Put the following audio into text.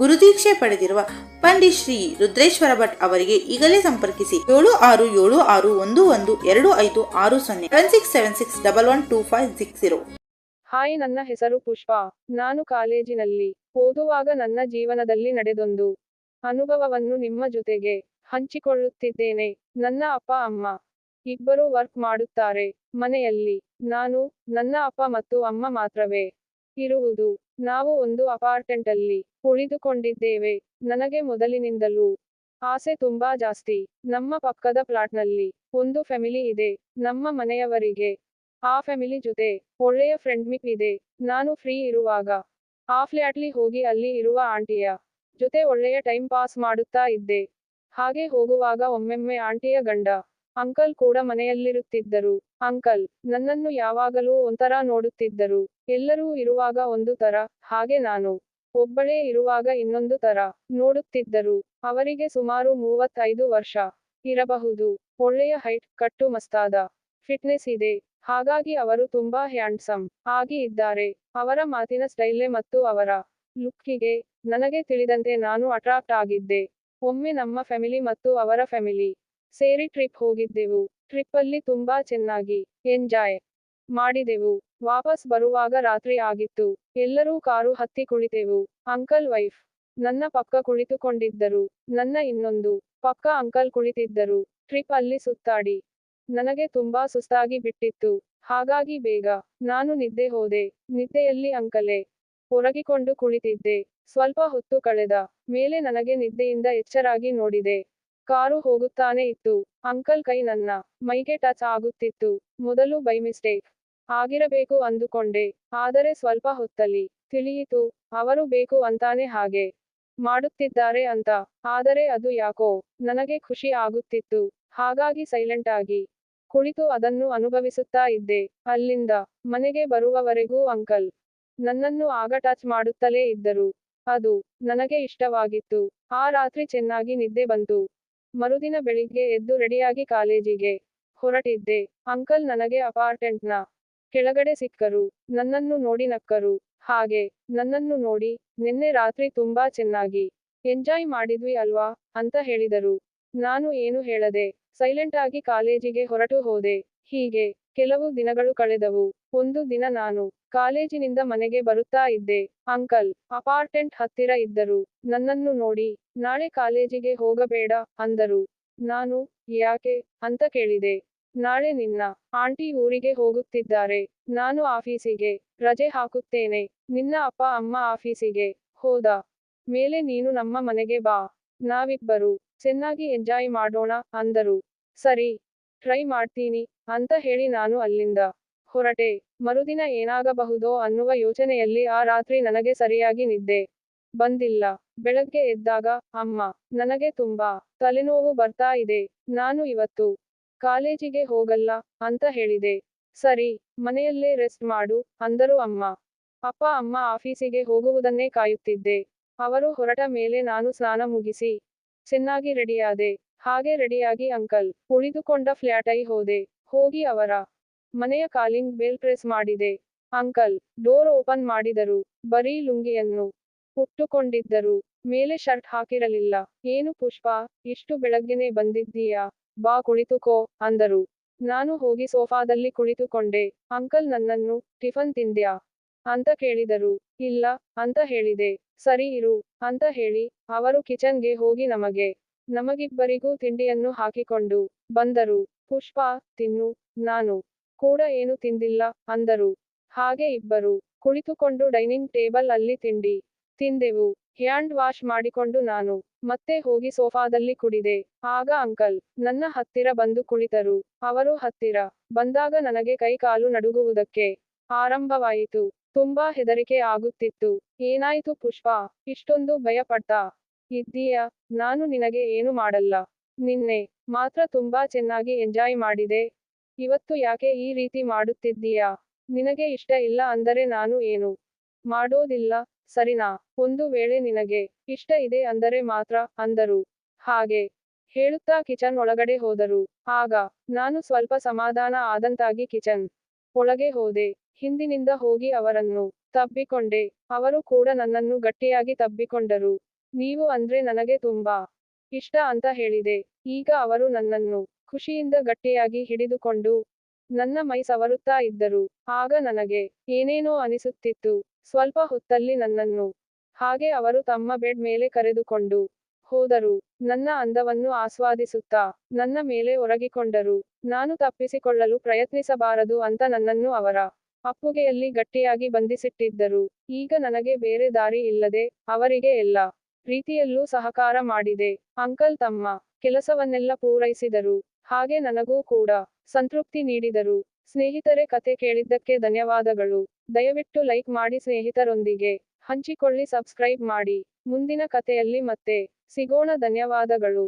ಗುರುದೀಕ್ಷೆ ಪಡೆದಿರುವ ಪಂಡಿತ್ ಶ್ರೀ ರುದ್ರೇಶ್ವರ ಭಟ್ ಅವರಿಗೆ ಈಗಲೇ ಸಂಪರ್ಕಿಸಿ ಏಳು ಆರು ಏಳು ಆರು ಒಂದು ಒಂದು ಎರಡು ಐದು ಆರು ಸೊನ್ನೆ seven six seven six double one two five six zero. Hi, ನನ್ನ ಹೆಸರು ಪುಷ್ಪ. ನಾನು ಕಾಲೇಜಿನಲ್ಲಿ ಓದುವಾಗ ನನ್ನ ಜೀವನದಲ್ಲಿ ನಡೆದೊಂದು ಅನುಭವವನ್ನು ನಿಮ್ಮ ಜೊತೆಗೆ ಹಂಚಿಕೊಳ್ಳುತ್ತಿದ್ದೇನೆ. ನನ್ನ ಅಪ್ಪ, ಅಮ್ಮ ಇಬ್ಬರು ವರ್ಕ್ ಮಾಡುತ್ತಾರೆ. ಮನೆಯಲ್ಲಿ ನಾನು ನನ್ನ ಅಪ್ಪ ಮತ್ತು ಅಮ್ಮ ಮಾತ್ರವೇ. ಇರುವುದು. ನಾವು ಒಂದು ಅಪಾರ್ಟ್ಮೆಂಟಲ್ಲಿ ಉಳಿದುಕೊಂಡಿದ್ದೇವೆ ನನಗೆ ಮೊದಲಿನಿಂದಲೂ ಆಸೆ ತುಂಬಾ ಜಾಸ್ತಿ. ನಮ್ಮ ಪಕ್ಕದ ಫ್ಲಾಟ್ನಲ್ಲಿ ಒಂದು ಫ್ಯಾಮಿಲಿ ಇದೆ. ನಮ್ಮ ಮನೆಯವರಿಗೆ ಆ ಫ್ಯಾಮಿಲಿ ಜೊತೆ ಒಳ್ಳೆಯ ಫ್ರೆಂಡ್ ಮಿಪ್ ಇದೆ. ನಾನು ಫ್ರೀ ಇರುವಾಗ ಆ ಫ್ಲ್ಯಾಟ್ಲಿ ಹೋಗಿ ಅಲ್ಲಿ ಇರುವ ಆಂಟಿಯ ಜೊತೆ ಒಳ್ಳೆಯ ಟೈಮ್ ಪಾಸ್ ಮಾಡುತ್ತಾ ಇದ್ದೆ. ಹಾಗೆ ಹೋಗುವಾಗ ಒಮ್ಮೆಮ್ಮೆ ಆಂಟಿಯ ಗಂಡ ಅಂಕಲ್ ಕೂಡ ಮನೆಯಲ್ಲಿರುತ್ತಿದ್ದರು. ಅಂಕಲ್, ನನ್ನನ್ನು ಯಾವಾಗಲೂ ಒಂಥರ ನೋಡುತ್ತಿದ್ದರು. ಎಲ್ಲರೂ ಇರುವಾಗ ಒಂದು ತರ, ಹಾಗೆ ನಾನು. ಒಬ್ಬಳೇ ಇರುವಾಗ ಇನ್ನೊಂದು ತರ, ನೋಡುತ್ತಿದ್ದರು. ಅವರಿಗೆ ಸುಮಾರು ಮೂವತ್ತೈದು ವರ್ಷ ಇರಬಹುದು. ಒಳ್ಳೆಯ ಹೈಟ್, ಕಟ್ಟು ಮಸ್ತಾದ ಫಿಟ್ನೆಸ್ ಇದೆ. ಹಾಗಾಗಿ ಅವರು ತುಂಬಾ ಹ್ಯಾಂಡ್ಸಮ್ ಆಗಿ ಇದ್ದಾರೆ. ಅವರ ಮಾತಿನ ಸ್ಟೈಲೆ ಮತ್ತು ಅವರ ಲುಕ್ಕಿಗೆ ನನಗೆ ತಿಳಿದಂತೆ ನಾನು ಅಟ್ರಾಕ್ಟ್ ಆಗಿದ್ದೆ. ಒಮ್ಮೆ ನಮ್ಮ ಫ್ಯಾಮಿಲಿ ಮತ್ತು ಅವರ ಫ್ಯಾಮಿಲಿ ಸೇರಿ ಟ್ರಿಪ್ ಹೋಗಿದ್ದೆವು. ಟ್ರಿಪ್ ಅಲ್ಲಿ ತುಂಬಾ ಚೆನ್ನಾಗಿ ಎಂಜಾಯ್ ಮಾಡಿದೆವು. ವಾಪಸ್ ಬರುವಾಗ ರಾತ್ರಿ ಆಗಿತ್ತು. ಎಲ್ಲರೂ ಕಾರು ಹತ್ತಿ ಕುಳಿತೆವು. ಅಂಕಲ್ ವೈಫ್ ನನ್ನ ಪಕ್ಕ ಕುಳಿತುಕೊಂಡಿದ್ದರು. ನನ್ನ ಇನ್ನೊಂದು ಪಕ್ಕ ಅಂಕಲ್ ಕುಳಿತಿದ್ದರು. ಟ್ರಿಪ್ ಅಲ್ಲಿ ಸುತ್ತಾಡಿ. ನನಗೆ ತುಂಬಾ ಸುಸ್ತಾಗಿ ಬಿಟ್ಟಿತ್ತು. ಹಾಗಾಗಿ ಬೇಗ ನಾನು ನಿದ್ದೆ ಹೋದೆ. ನಿದ್ದೆಯಲ್ಲಿ ಅಂಕಲೆ ಒರಗಿಕೊಂಡು ಕುಳಿತಿದ್ದೆ. ಸ್ವಲ್ಪ ಹೊತ್ತು ಕಳೆದ ಮೇಲೆ ನನಗೆ ನಿದ್ದೆಯಿಂದ ಎಚ್ಚರಾಗಿ ನೋಡಿದೆ. ಕಾರು ಹೋಗುತ್ತಾನೆ ಇತ್ತು. ಅಂಕಲ್ ಕೈ ನನ್ನ ಮೈಗೆ ಟಚ್ ಆಗುತ್ತಿತ್ತು. ಮೊದಲು ಬೈ ಮಿಸ್ಟೇಕ್. ಆಗಿರಬೇಕು ಅಂದುಕೊಂಡೆ. ಆದರೆ ಸ್ವಲ್ಪ ಹೊತ್ತಲ್ಲಿ ತಿಳಿಯಿತು. ಅವರು ಬೇಕು ಅಂತಾನೆ ಹಾಗೆ ಮಾಡುತ್ತಿದ್ದಾರೆ ಅಂತ. ಆದರೆ ಅದು ಯಾಕೋ ನನಗೆ ಖುಷಿ ಆಗುತ್ತಿತ್ತು. ಹಾಗಾಗಿ ಸೈಲೆಂಟ್ ಆಗಿ ಕುಳಿತು ಅದನ್ನು ಅನುಭವಿಸುತ್ತಾ ಇದ್ದೆ. ಅಲ್ಲಿಂದ ಮನೆಗೆ ಬರುವವರೆಗೂ ಅಂಕಲ್ ನನ್ನನ್ನು ಆಗ ಟಚ್ ಮಾಡುತ್ತಲೇ ಇದ್ದರು. ಅದು ನನಗೆ ಇಷ್ಟವಾಗಿತ್ತು. ಆ ರಾತ್ರಿ ಚೆನ್ನಾಗಿ ನಿದ್ದೆ ಬಂತು. ಮರುದಿನ ಬೆಳಿಗ್ಗೆ ಎದ್ದು ರೆಡಿಯಾಗಿ ಕಾಲೇಜಿಗೆ ಹೊರಟಿದ್ದೆ. ಅಂಕಲ್ ನನಗೆ ಅಪಾರ್ಟ್ಮೆಂಟ್ನ ಕೆಳಗಡೆ ಸಿಕ್ಕರು, ನನ್ನನ್ನು ನೋಡಿ ನಕ್ಕರು. ಹಾಗೆ, ನನ್ನನ್ನು ನೋಡಿ ನಿನ್ನೆ ರಾತ್ರಿ ತುಂಬಾ ಚೆನ್ನಾಗಿ ಎಂಜಾಯ್ ಮಾಡಿದ್ವಿ ಅಲ್ವಾ? ಅಂತ ಹೇಳಿದರು. ನಾನು ಏನು ಹೇಳದೆ ಸೈಲೆಂಟ್ ಆಗಿ ಕಾಲೇಜಿಗೆ ಹೊರಟು ಹೋದೆ. ಹೀಗೆ ಕೆಲವು ದಿನಗಳು ಕಳೆದವು. ಒಂದು ದಿನ ನಾನು ಕಾಲೇಜಿನಿಂದ ಮನೆಗೆ ಬರುತ್ತಾ ಇದ್ದೆ. ಅಂಕಲ್ ಅಪಾರ್ಟೆಂಟ್ ಹತ್ತಿರ ಇದ್ದರು. ನನ್ನನ್ನು ನೋಡಿ, ನಾಳೆ ಕಾಲೇಜಿಗೆ ಹೋಗಬೇಡ ಅಂದರು. ನಾನು, ಯಾಕೆ ಅಂತ ಕೇಳಿದೆ. ನಾಳೆ ನಿನ್ನ ಆಂಟಿ ಊರಿಗೆ ಹೋಗುತ್ತಿದ್ದಾರೆ. ನಾನು ಆಫೀಸಿಗೆ ರಜೆ ಹಾಕುತ್ತೇನೆ. ನಿನ್ನ ಅಪ್ಪ, ಅಮ್ಮ ಆಫೀಸಿಗೆ ಹೋದ ಮೇಲೆ ನೀನು ನಮ್ಮ ಮನೆಗೆ ಬಾ. ನಾವಿಬ್ಬರು ಚೆನ್ನಾಗಿ ಎಂಜಾಯ್ ಮಾಡೋಣ ಅಂದರು. ಸರಿ ಟ್ರೈ ಮಾಡ್ತೀನಿ ಅಂತ ಹೇಳಿ ನಾನು ಅಲ್ಲಿಂದ ಹೊರಟೆ. ಮರುದಿನ ಏನಾಗಬಹುದೋ ಅನ್ನುವ ಯೋಚನೆಯಲ್ಲಿ ಆ ರಾತ್ರಿ ನನಗೆ ಸರಿಯಾಗಿ ನಿದ್ದೆ ಬಂದಿಲ್ಲ. ಬೆಳಗ್ಗೆ ಎದ್ದಾಗ, ಅಮ್ಮ, ನನಗೆ ತುಂಬಾ ತಲೆನೋವು ಬರ್ತಾ ಇದೆ. ನಾನು ಇವತ್ತು ಕಾಲೇಜಿಗೆ ಹೋಗಲ್ಲ ಅಂತ ಹೇಳಿದೆ. ಸರಿ, ಮನೆಯಲ್ಲೇ ರೆಸ್ಟ್ ಮಾಡು, ಅಂದರು ಅಮ್ಮ. ಅಪ್ಪ ಅಮ್ಮ ಆಫೀಸಿಗೆ ಹೋಗುವುದನ್ನೇ ಕಾಯುತ್ತಿದ್ದೆ. ಅವರು ಹೊರಟ ಮೇಲೆ ನಾನು ಸ್ನಾನ ಮುಗಿಸಿ, ಚೆನ್ನಾಗಿ ರೆಡಿಯಾದೆ ಹಾಗೆ ರೆಡಿಯಾಗಿ ಅಂಕಲ್, ಉಳಿದುಕೊಂಡ ಫ್ಲ್ಯಾಟೈ ಹೋದೆ, ಹೋಗಿ ಅವರ ಮನೆಯ ಕಾಲಿಂಗ್ ಬೆಲ್ ಪ್ರೆಸ್ ಮಾಡಿದೆ. ಅಂಕಲ್, ಡೋರ್ ಓಪನ್ ಮಾಡಿದರು, ಬರೀ ಲುಂಗಿಯನ್ನು ಉಟ್ಟುಕೊಂಡಿದ್ದರು, ಮೇಲೆ ಶರ್ಟ್ ಹಾಕಿರಲಿಲ್ಲ. ಏನು ಪುಷ್ಪ, ಇಷ್ಟು ಬೆಳಗ್ಗೆನೆ ಬಂದಿದ್ದೀಯಾ? ಬಾ ಕುಳಿತುಕೋ, ಅಂದರು. ನಾನು ಹೋಗಿ ಸೋಫಾದಲ್ಲಿ ಕುಳಿತುಕೊಂಡೆ. ಅಂಕಲ್ ನನ್ನನ್ನು, ಟಿಫನ್ ತಿಂದ್ಯಾ? ಅಂತ ಕೇಳಿದರು. ಇಲ್ಲ, ಅಂತ ಹೇಳಿದೆ. ಸರಿ ಇರು, ಅಂತ ಹೇಳಿ, ಅವರು ಕಿಚನ್ಗೆ ಹೋಗಿ ನಮಗೆ ನಮಗಿಬ್ಬರಿಗೂ ತಿಂಡಿಯನ್ನು ಹಾಕಿಕೊಂಡು ಬಂದರು. ಪುಷ್ಪ, ತಿನ್ನು, ನಾನು ಕೂಡ ಏನು ತಿಂದಿಲ್ಲ ಅಂದರು. ಹಾಗೆ ಇಬ್ಬರು ಕುಳಿತುಕೊಂಡು ಡೈನಿಂಗ್ ಟೇಬಲ್ ಅಲ್ಲಿ ತಿಂಡಿ ತಿಂದೆವು. ಹ್ಯಾಂಡ್ ವಾಶ್ ಮಾಡಿಕೊಂಡು ನಾನು ಮತ್ತೆ ಹೋಗಿ ಸೋಫಾದಲ್ಲಿ ಕುಡಿದೆ. ಆಗ ಅಂಕಲ್ ನನ್ನ ಹತ್ತಿರ ಬಂದು ಕುಳಿತರು. ಅವರು ಹತ್ತಿರ ಬಂದಾಗ ನನಗೆ ಕೈ ಕಾಲು ನಡುಗುವುದಕ್ಕೆ ಆರಂಭವಾಯಿತು. ತುಂಬಾ ಹೆದರಿಕೆ ಆಗುತ್ತಿತ್ತು. ಏನಾಯಿತು ಪುಷ್ಪ? ಇಷ್ಟೊಂದು ಭಯಪಟ್ಟ ಇದ್ದೀಯಾ? ನಾನು ನಿನಗೆ ಏನು ಮಾಡಲ್ಲ. ನಿನ್ನೆ ಮಾತ್ರ ತುಂಬಾ ಚೆನ್ನಾಗಿ ಎಂಜಾಯ್ ಮಾಡಿದೆ. ಇವತ್ತು ಯಾಕೆ ಈ ರೀತಿ ಮಾಡುತ್ತಿದ್ದೀಯಾ? ನಿನಗೆ ಇಷ್ಟ ಇಲ್ಲ ಅಂದರೆ ನಾನು ಏನು ಮಾಡೋದಿಲ್ಲ? ಸರಿನಾ? ಒಂದು ವೇಳೆ ನಿನಗೆ ಇಷ್ಟ ಇದೆ ಅಂದರೆ ಮಾತ್ರ ಅಂದರು. ಹಾಗೆ ಹೇಳುತ್ತಾ ಕಿಚನ್ ಒಳಗಡೆ ಹೋದರು. ಆಗ ನಾನು ಸ್ವಲ್ಪ ಸಮಾಧಾನ ಆದಂತಾಗಿ ಕಿಚನ್ ಒಳಗೆ ಹೋದೆ. ಹಿಂದಿನಿಂದ ಹೋಗಿ ಅವರನ್ನು ತಬ್ಬಿಕೊಂಡೆ. ಅವರು ಕೂಡ ನನ್ನನ್ನು ಗಟ್ಟಿಯಾಗಿ ತಬ್ಬಿಕೊಂಡರು. ನೀವು ಅಂದ್ರೆ ನನಗೆ ತುಂಬಾ ಇಷ್ಟ ಅಂತ ಹೇಳಿದೆ. ಈಗ ಅವರು ನನ್ನನ್ನು ಖುಷಿಯಿಂದ ಗಟ್ಟಿಯಾಗಿ ಹಿಡಿದುಕೊಂಡು ನನ್ನ ಮೈ ಸವರುತ್ತಾ ಇದ್ದರು. ಆಗ ನನಗೆ ಏನೇನೋ ಅನಿಸುತ್ತಿತ್ತು. ಸ್ವಲ್ಪ ಹೊತ್ತಲ್ಲಿ ನನ್ನನ್ನು ಹಾಗೆ ಅವರು ತಮ್ಮ ಬೆಡ್ ಮೇಲೆ ಕರೆದುಕೊಂಡು ಹೋದರು. ನನ್ನ ಅಂದವನ್ನು ಆಸ್ವಾದಿಸುತ್ತಾ ನನ್ನ ಮೇಲೆ ಒರಗಿಕೊಂಡರು. ನಾನು ತಪ್ಪಿಸಿಕೊಳ್ಳಲು ಪ್ರಯತ್ನಿಸಬಾರದು ಅಂತ ನನ್ನನ್ನು ಅವರ ಅಪ್ಪುಗೆಯಲ್ಲಿ ಗಟ್ಟಿಯಾಗಿ ಬಂಧಿಸಿಟ್ಟಿದ್ದರು. ಈಗ ನನಗೆ ಬೇರೆ ದಾರಿ ಇಲ್ಲದೆ ಅವರಿಗೆ ಎಲ್ಲ ರೀತಿಯಲ್ಲೂ ಸಹಕಾರ ಮಾಡಿದೆ. ಅಂಕಲ್ ತಮ್ಮ ಕೆಲಸವನ್ನೆಲ್ಲ ಪೂರೈಸಿದರು. ಹಾಗೆ ನನಗೂ ಕೂಡ ಸಂತೃಪ್ತಿ ನೀಡಿದರು. ಸ್ನೇಹಿತರೆ, ಕತೆ ಕೇಳಿದ್ದಕ್ಕೆ ಧನ್ಯವಾದಗಳು. ದಯವಿಟ್ಟು ಲೈಕ್ ಮಾಡಿ ಸ್ನೇಹಿತರೊಂದಿಗೆ ಹಂಚಿಕೊಳ್ಳಿ, ಸಬ್ಸ್ಕ್ರೈಬ್ ಮಾಡಿ. ಮುಂದಿನ ಕಥೆಯಲ್ಲಿ ಮತ್ತೆ ಸಿಗೋಣ. ಧನ್ಯವಾದಗಳು.